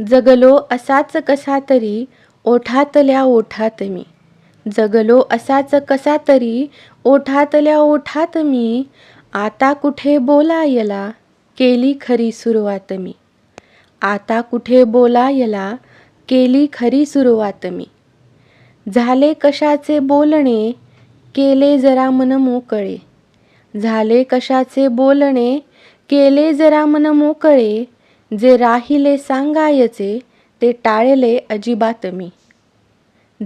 जगलो असाच कसा तरी ओठातल्या ओठात मी. जगलो असाच कसा तरी ओठातल्या ओठात मी. आता कुठे बोलायला केली खरी सुरुवात मी. आता कुठे बोलायला केली खरी सुरुवात मी. झाले कशाचे बोलणे केले जरा मन मोकळे. झाले कशाचे बोलणे केले जरा मन मोकळे. जे राहिले सांगायचे ते टाळले अजिबात मी.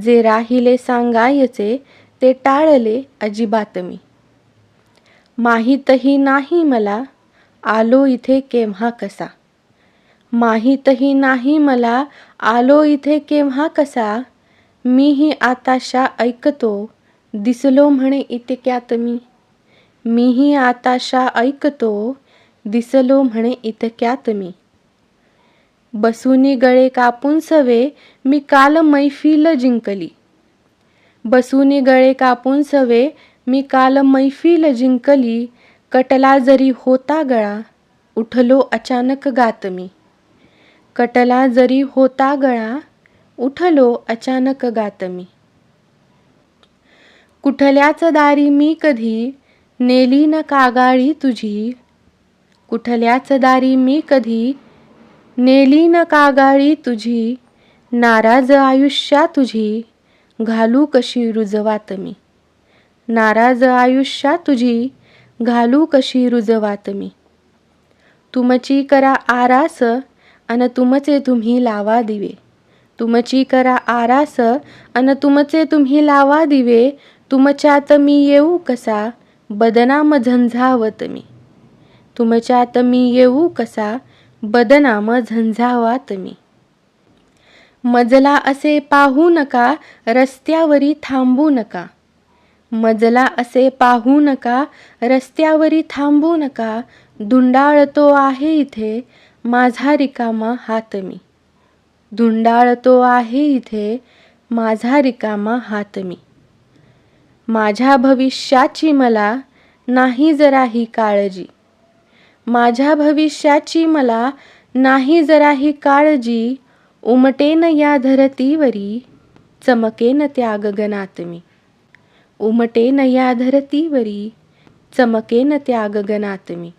जे राहिले सांगायचे ते टाळले अजिबात मी. माहीतही नाही मला आलो इथे केव्हा कसा? माहीतही नाही मला आलो इथे केव्हा कसा? मीही आताशा ऐकतो दिसलो म्हणे इतक्यात मी. मीही आताशा ऐकतो दिसलो म्हणे इतक्यात मी. बसूनी गळे कापून सवे मी काल मैफिल जिंकली. बसुनी गळे कापून सवे मी काल मैफिल जिंकली. कटला जरी होता गळा उठलो अचानक गात मी. कटला जरी होता गळा उठलो अचानक गात मी. कुठल्याच दारी मी कधी नेली न कागाळी तुझी. कुठल्याच दारी मी कधी नेली न कागाळी तुझी नाराज आयुष्या तुझी घालू कशी रुजवात मी. नाराज आयुष्या तुझी घालू कशी रुजवात मी. तुमची करा आरास अन तुमचे तुम्ही लावा दिवे. तुमची करा आरास अन तुमचे तुम्ही लावा दिवे. तुमच्यात मी येऊ कसा बदनाम झंझावत मी. तुमच्यात मी येऊ कसा बदनाम झंझावात मी मजला असे पाहू नका रस्त्यावरी थांबू नका. मजला असे पाहू नका रस्त्यावरी थांबू नका. धुंडाळतो आहे इथे माझा रिकामा हात मी. धुंडाळतो आहे इथे माझा रिकामा हात मी. माझ्या भविष्याची मला नाही जराही काळजी. माझ्या भविष्याची मला नाही जराही काळजी उमटेन या धरतीवरी चमकेन त्या गगनात मी. उमटेन या धरतीवरी चमकेन त्या गगनात मी.